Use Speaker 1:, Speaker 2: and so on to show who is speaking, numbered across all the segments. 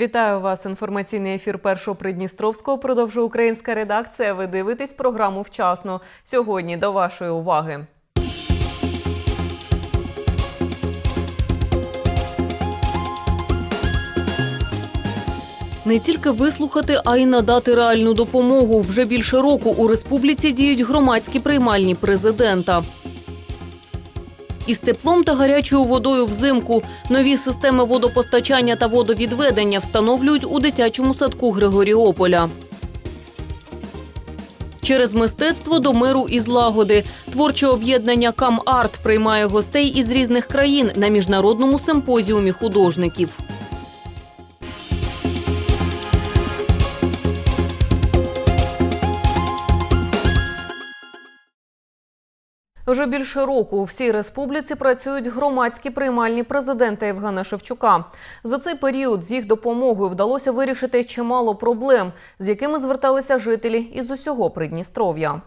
Speaker 1: Вітаю вас. Інформаційний ефір першого Придністровського продовжує українська редакція. Ви дивитесь програму вчасно. Сьогодні до вашої уваги. Не тільки вислухати, а й надати реальну допомогу. Вже більше року у республіці діють громадські приймальні президента. Із теплом та гарячою водою взимку нові системи водопостачання та водовідведення встановлюють у дитячому садку Григоріополя. Через мистецтво до миру і злагоди творче об'єднання Кам-Арт приймає гостей із різних країн на міжнародному симпозіумі художників. Вже більше року у всій республіці працюють громадські приймальні президента Євгена Шевчука. За цей період з їх допомогою вдалося вирішити чимало проблем, з якими зверталися жителі із усього Придністров'я.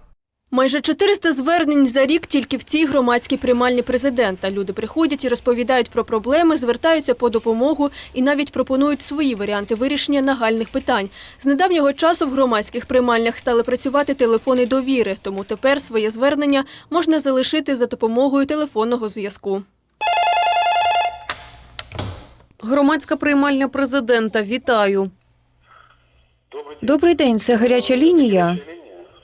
Speaker 2: Майже 400 звернень за рік тільки в цій громадській приймальні президента. Люди приходять і розповідають про проблеми, звертаються по допомогу і навіть пропонують свої варіанти вирішення нагальних питань. З недавнього часу в громадських приймальнях стали працювати телефони довіри, тому тепер своє звернення можна залишити за допомогою телефонного зв'язку.
Speaker 1: Громадська приймальня президента. Вітаю.
Speaker 3: Добрий день, це гаряча лінія.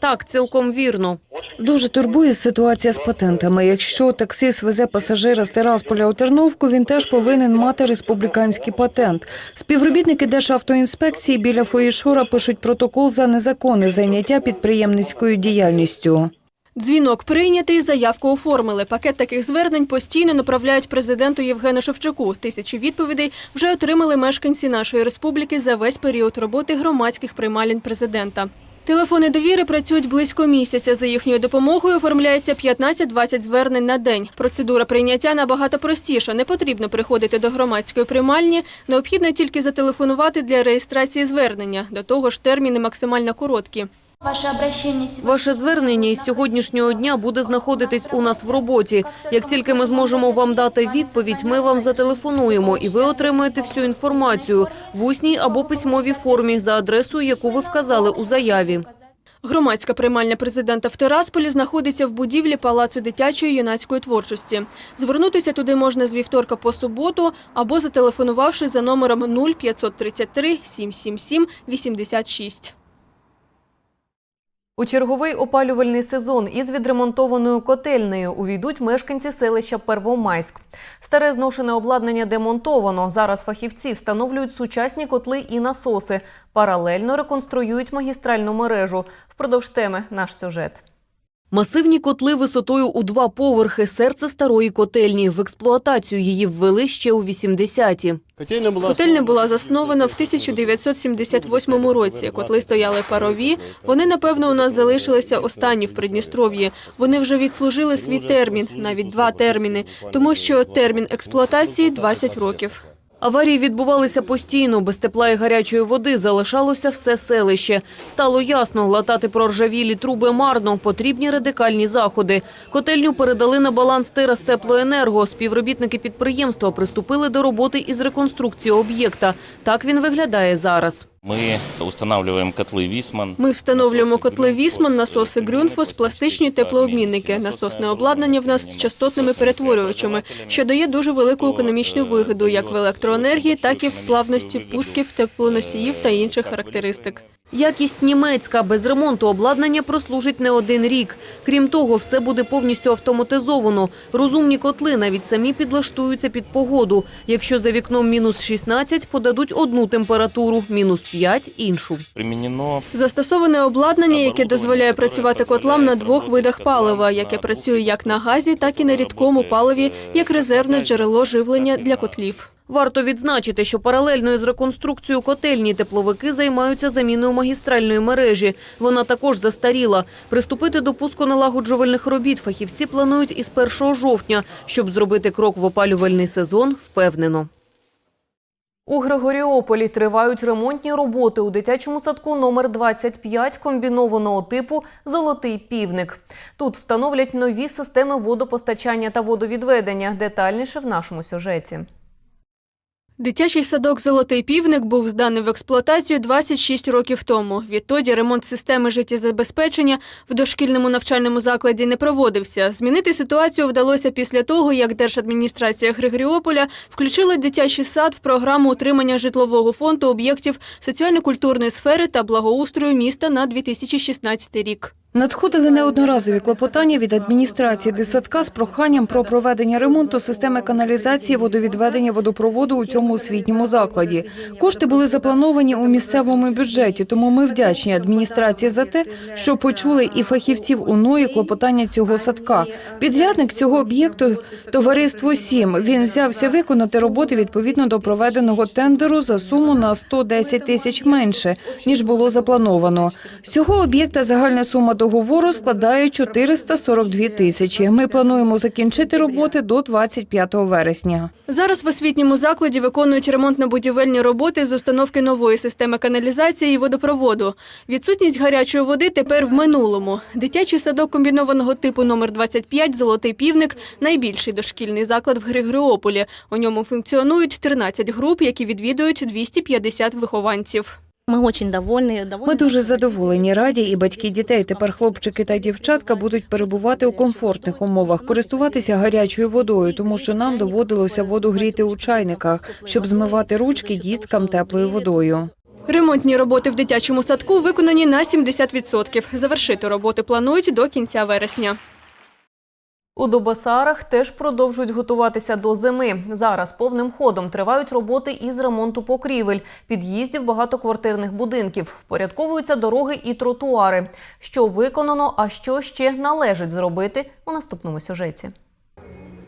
Speaker 1: Так, цілком вірно.
Speaker 3: Дуже турбує ситуація з патентами. Якщо таксист везе пасажира з Тирасполя у Терновку, він теж повинен мати республіканський патент. Співробітники Державтоінспекції біля Фоїшора пишуть протокол за незаконне зайняття підприємницькою діяльністю.
Speaker 2: Дзвінок прийнятий, заявку оформили. Пакет таких звернень постійно направляють президенту Євгену Шевчуку. Тисячі відповідей вже отримали мешканці нашої республіки за весь період роботи громадських приймалень президента. Телефони довіри працюють близько місяця. За їхньою допомогою оформляється 15-20 звернень на день. Процедура прийняття набагато простіша. Не потрібно приходити до громадської приймальні. Необхідно тільки зателефонувати для реєстрації звернення. До того ж, терміни максимально короткі.
Speaker 4: Ваше обращение.
Speaker 1: Ваше звернення із сьогоднішнього дня буде знаходитись у нас в роботі. Як тільки ми зможемо вам дати відповідь, ми вам зателефонуємо, і ви отримаєте всю інформацію в усній або письмовій формі за адресою, яку ви вказали у заяві.
Speaker 2: Громадська приймальня президента в Тирасполі знаходиться в будівлі Палацу дитячої юнацької творчості. Звернутися туди можна з вівторка по суботу або зателефонувавши за номером 0533 777 86.
Speaker 1: У черговий опалювальний сезон із відремонтованою котельнею увійдуть мешканці селища Первомайськ. Старе зношене обладнання демонтовано. Зараз фахівці встановлюють сучасні котли і насоси. Паралельно реконструюють магістральну мережу. Впродовж теми наш сюжет. Масивні котли висотою у два поверхи – серце старої котельні. В експлуатацію її ввели ще у 80-ті.
Speaker 5: Котельня була
Speaker 2: Котельня була заснована в 1978 році. Котли стояли парові. Вони, напевно, у нас залишилися останні в Придністров'ї. Вони вже відслужили свій термін, навіть два терміни, тому що термін експлуатації – 20 років.
Speaker 1: Аварії відбувалися постійно. Без тепла і гарячої води залишалося все селище. Стало ясно, латати проржавілі труби марно. Потрібні радикальні заходи. Котельню передали на баланс Тирас Теплоенерго. Співробітники підприємства приступили до роботи із реконструкції об'єкта. Так він виглядає зараз.
Speaker 6: Мы встановлюємо котли Вісман.
Speaker 2: Ми встановлюємо котли Вісман, насоси Грюнфос, пластичні теплообмінники. Насосне обладнання в нас з частотними перетворювачами, що дає дуже велику економічну вигоду як в електроенергії, так і в плавності пусків, теплоносіїв та інших характеристик.
Speaker 1: Якість німецька. Без ремонту обладнання прослужить не один рік. Крім того, все буде повністю автоматизовано. Розумні котли навіть самі підлаштуються під погоду. Якщо за вікном мінус 16, подадуть одну температуру, мінус 5 – іншу.
Speaker 2: Застосоване обладнання, яке дозволяє працювати котлам на двох видах палива, яке працює як на газі, так і на рідкому паливі, як резервне джерело живлення для котлів.
Speaker 1: Варто відзначити, що паралельно із реконструкцією котельні тепловики займаються заміною магістральної мережі. Вона також застаріла. Приступити до пусконалагоджувальних робіт фахівці планують із 1 жовтня, щоб зробити крок в опалювальний сезон впевнено. У Григоріополі тривають ремонтні роботи у дитячому садку номер 25 комбінованого типу Золотий півник. Тут встановлять нові системи водопостачання та водовідведення. Детальніше в нашому сюжеті.
Speaker 2: Дитячий садок Золотий півник був зданий в експлуатацію 26 років тому. Відтоді ремонт системи життєзабезпечення в дошкільному навчальному закладі не проводився. Змінити ситуацію вдалося після того, як Держадміністрація Григоріополя включила дитячий сад в програму утримання житлового фонду об'єктів соціально-культурної сфери та благоустрою міста на 2016 рік.
Speaker 3: Надходили неодноразові клопотання від адміністрації дитсадка з проханням про проведення ремонту системи каналізації водовідведення водопроводу у цьому освітньому закладі. Кошти були заплановані у місцевому бюджеті, тому ми вдячні адміністрації за те, що почули і фахівців УНО, і клопотання цього садка. Підрядник цього об'єкту товариство Сім. Він взявся виконати роботи відповідно до проведеного тендеру за суму на 110 тисяч менше ніж було заплановано. З цього об'єкта загальна сума договору складає 442 тисячі. Ми плануємо закінчити роботи до 25 вересня.
Speaker 2: Зараз в освітньому закладі виконують ремонтно-будівельні роботи з установки нової системи каналізації і водопроводу. Відсутність гарячої води тепер в минулому. Дитячий садок комбінованого типу номер 25 «Золотий півник» – найбільший дошкільний заклад в Григоріополі. У ньому функціонують 13 груп, які відвідують 250 вихованців.
Speaker 4: Мы очень довольны. довольны
Speaker 3: Ми дуже задоволені, раді, і батьки дітей. Тепер хлопчики та дівчатка будуть перебувати у комфортних умовах, користуватися гарячою водою, тому що нам доводилося воду гріти у чайниках, щоб змивати ручки діткам теплою водою.
Speaker 2: Ремонтні роботи в дитячому садку виконані на 70%. Завершити роботи планують до кінця вересня.
Speaker 1: У Добасарах теж продовжують готуватися до зими. Зараз повним ходом тривають роботи із ремонту покрівель, під'їздів багатоквартирних будинків. Впорядковуються дороги і тротуари. Що виконано, а що ще належить зробити у наступному сюжеті.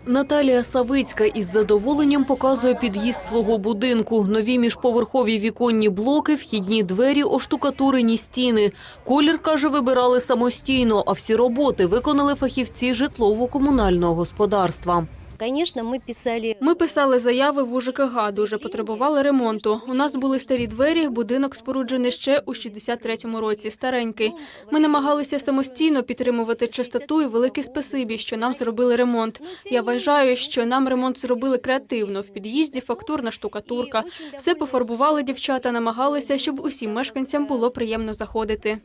Speaker 1: Наталія Савицька із задоволенням показує під'їзд свого будинку. Нові міжповерхові віконні блоки, вхідні двері, оштукатурені стіни. Колір, каже, вибирали самостійно, а всі роботи виконали фахівці житлово-комунального господарства.
Speaker 4: Конечно, мы писали
Speaker 2: Ми писали заяви в УЖКГ, дуже потребували ремонту. У нас були старі двері, будинок споруджений ще у 63-му році, старенький. Ми намагалися самостійно підтримувати чистоту і велике спасибі, що нам зробили ремонт. Я вважаю, що нам ремонт зробили креативно. В під'їзді фактурна штукатурка. Все пофарбували дівчата, намагалися, щоб усім мешканцям було приємно заходити.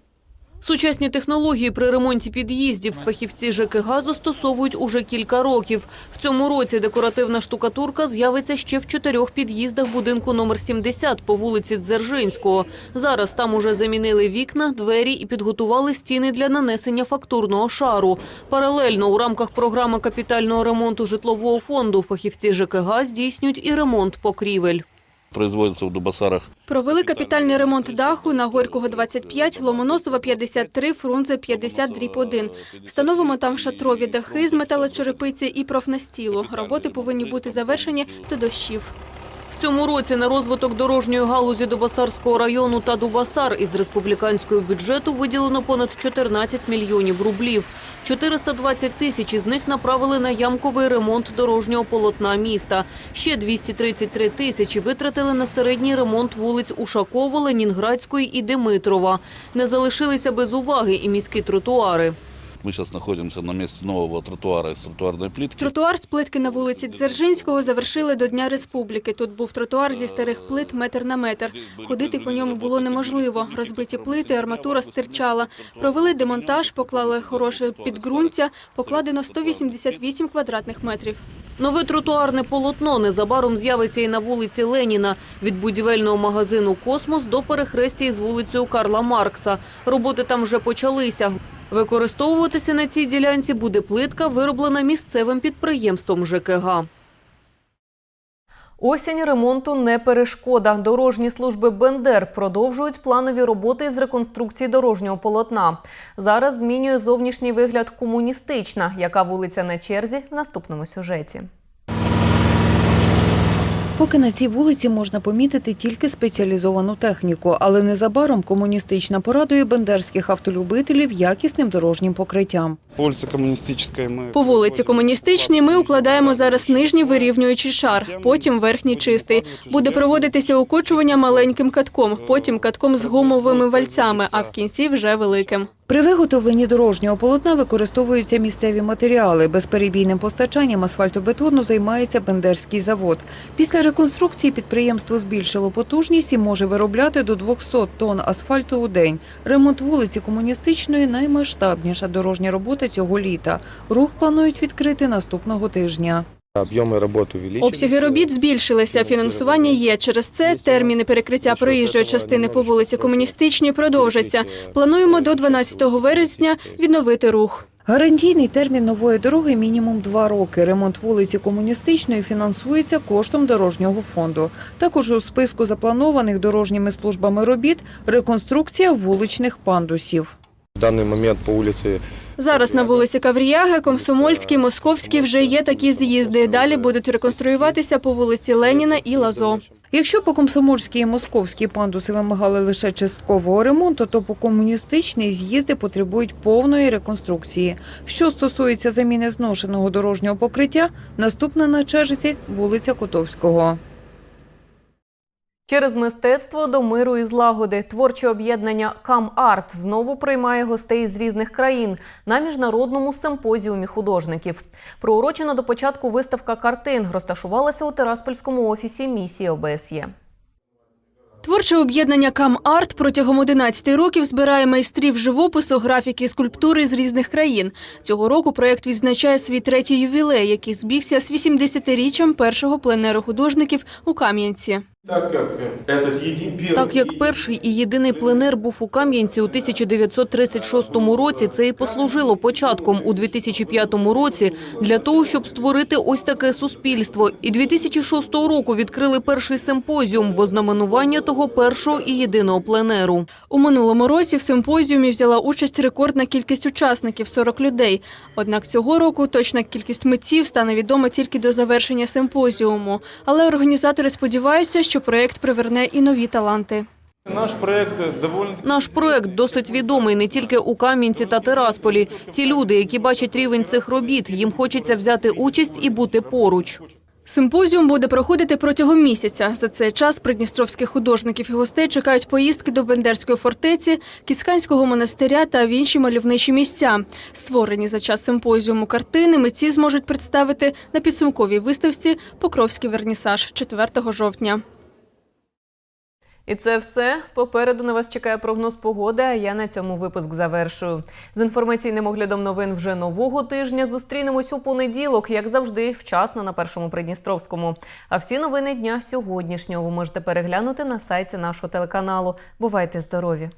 Speaker 1: Сучасні технології при ремонті під'їздів фахівці ЖКГ застосовують уже кілька років. В цьому році декоративна штукатурка з'явиться ще в чотирьох під'їздах будинку номер 70 по вулиці Дзержинського. Зараз там уже замінили вікна, двері і підготували стіни для нанесення фактурного шару. Паралельно у рамках програми капітального ремонту житлового фонду фахівці ЖКГ здійснюють і ремонт покрівель.
Speaker 5: Производится в Дубасарах
Speaker 2: Провели капітальний ремонт даху на Горького 25, Ломоносова 53, Фрунзе 50, дріб 1. Встановимо там шатрові дахи з металочерепиці і профнастілу. Роботи повинні бути завершені до дощів.
Speaker 1: Цьому році на розвиток дорожньої галузі Дубасарського району та Дубасар із республіканського бюджету виділено понад 14 мільйонів рублів. 420 тисяч із них направили на ямковий ремонт дорожнього полотна міста. Ще 233 тисячі витратили на середній ремонт вулиць Ушакова, Ленінградської і Димитрова. Не залишилися без уваги і міські тротуари.
Speaker 5: Мы сейчас находимся на месте нового тротуара из тротуарной плитки.
Speaker 2: Тротуар з плитки на вулиці Дзержинського завершили до Дня Республіки. Тут був тротуар зі старих плит метр на метр. Ходити по ньому було неможливо. Розбиті плити, арматура стирчала. Провели демонтаж, поклали хороше підґрунтя, покладено 188 квадратних метрів.
Speaker 1: Нове тротуарне полотно незабаром з'явиться і на вулиці Леніна від будівельного магазину Космос до перехрестя із вулицею Карла Маркса. Роботи там вже почалися. Використовуватися на цій ділянці буде плитка, вироблена місцевим підприємством ЖКГ. Осінь ремонту не перешкода. Дорожні служби Бендер продовжують планові роботи з реконструкції дорожнього полотна. Зараз змінює зовнішній вигляд комуністична, яка вулиця на черзі в наступному сюжеті.
Speaker 3: Поки на цій вулиці можна помітити тільки спеціалізовану техніку, але незабаром комуністична порадує бендерських автолюбителів якісним дорожнім покриттям.
Speaker 7: По вулиці ми...
Speaker 2: По вулиці Комуністичній ми укладаємо зараз нижній вирівнюючий шар, потім верхній чистий. Буде проводитися окочування маленьким катком, потім катком з гумовими вальцями, а в кінці вже великим.
Speaker 3: При виготовленні дорожнього полотна використовуються місцеві матеріали. Безперебійним постачанням асфальтобетону займається Бендерський завод. Після реконструкції підприємство збільшило потужність і може виробляти до 200 тонн асфальту у день. Ремонт вулиці Комуністичної наймасштабніша дорожня робота цього літа. Рух планують відкрити наступного тижня.
Speaker 7: Об'єми роботи.
Speaker 2: Обсяги робіт збільшилися, фінансування є. Через це терміни перекриття проїжджої частини по вулиці Комуністичній продовжаться. Плануємо до 12 вересня відновити рух.
Speaker 3: Гарантійний термін нової дороги мінімум два роки. Ремонт вулиці Комуністичної фінансується коштом дорожнього фонду. Також у списку запланованих дорожніми службами робіт реконструкція вуличних пандусів.
Speaker 7: В даний момент по вулиці
Speaker 2: Зараз на вулиці Кавріяги, Комсомольській, Московській вже є такі з'їзди. Далі будуть реконструюватися по вулиці Леніна і Лазо.
Speaker 3: Якщо по комсомольській і московській пандуси вимагали лише часткового ремонту, то по комуністичній з'їзди потребують повної реконструкції. Що стосується заміни зношеного дорожнього покриття, наступна на черзі вулиця Котовського.
Speaker 1: Через мистецтво до миру і злагоди творче об'єднання Кам-Арт знову приймає гостей з різних країн на міжнародному симпозіумі художників. Проурочена до початку виставка картин розташувалася у Тераспольському офісі місії ОБСЄ.
Speaker 2: Творче об'єднання Кам-Арт протягом 11 років збирає майстрів живопису, графіки і скульптури з різних країн. Цього року проєкт відзначає свій третій ювілей, який збігся з 80-річчям першого пленеру художників у Кам'янці.
Speaker 1: Так як перший і єдиний пленер був у Кам'янці у 1936 році, це і послужило початком у 2005 році для того, щоб створити ось таке суспільство. І 2006 року відкрили перший симпозіум в ознаменування того першого і єдиного пленеру.
Speaker 2: У минулому році в симпозіумі взяла участь рекордна кількість учасників 40 людей. Однак цього року точна кількість митців стане відома тільки до завершення симпозіуму. Але організатори сподіваються, що проєкт приверне і нові таланти.
Speaker 8: наш проект довольно
Speaker 1: Наш проект досить відомий не тільки у Кам'янці та Терасполі. Ті люди, які бачать рівень цих робіт, їм хочеться взяти участь і бути поруч.
Speaker 2: Симпозіум буде проходити протягом місяця. За цей час придністровських художників і гостей чекають поїздки до Бендерської фортеці, Кісканського монастиря та в інші мальовничі місця. Створені за час симпозіуму картини митці зможуть представити на підсумковій виставці Покровський вернісаж 4 жовтня.
Speaker 1: І це все. Попереду на вас чекає прогноз погоди. А я на цьому випуск завершую. З інформаційним оглядом новин вже нового тижня зустрінемось у понеділок, як завжди, вчасно на першому Придністровському. А всі новини дня сьогоднішнього ви можете переглянути на сайті нашого телеканалу. Бувайте здорові!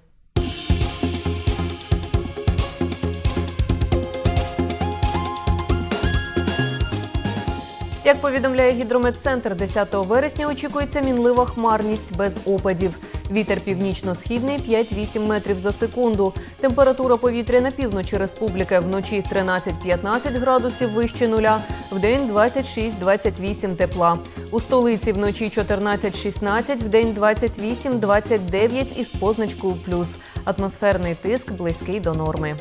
Speaker 1: Як повідомляє гідрометцентр, 10 вересня очікується мінлива хмарність без опадів. Вітер північно-східний 5-8 метрів за секунду. Температура повітря на півночі республіки вночі 13-15 градусів вище нуля, вдень 26-28 тепла. У столиці вночі 14-16, вдень 28-29 із позначкою плюс. Атмосферний тиск близький до норми.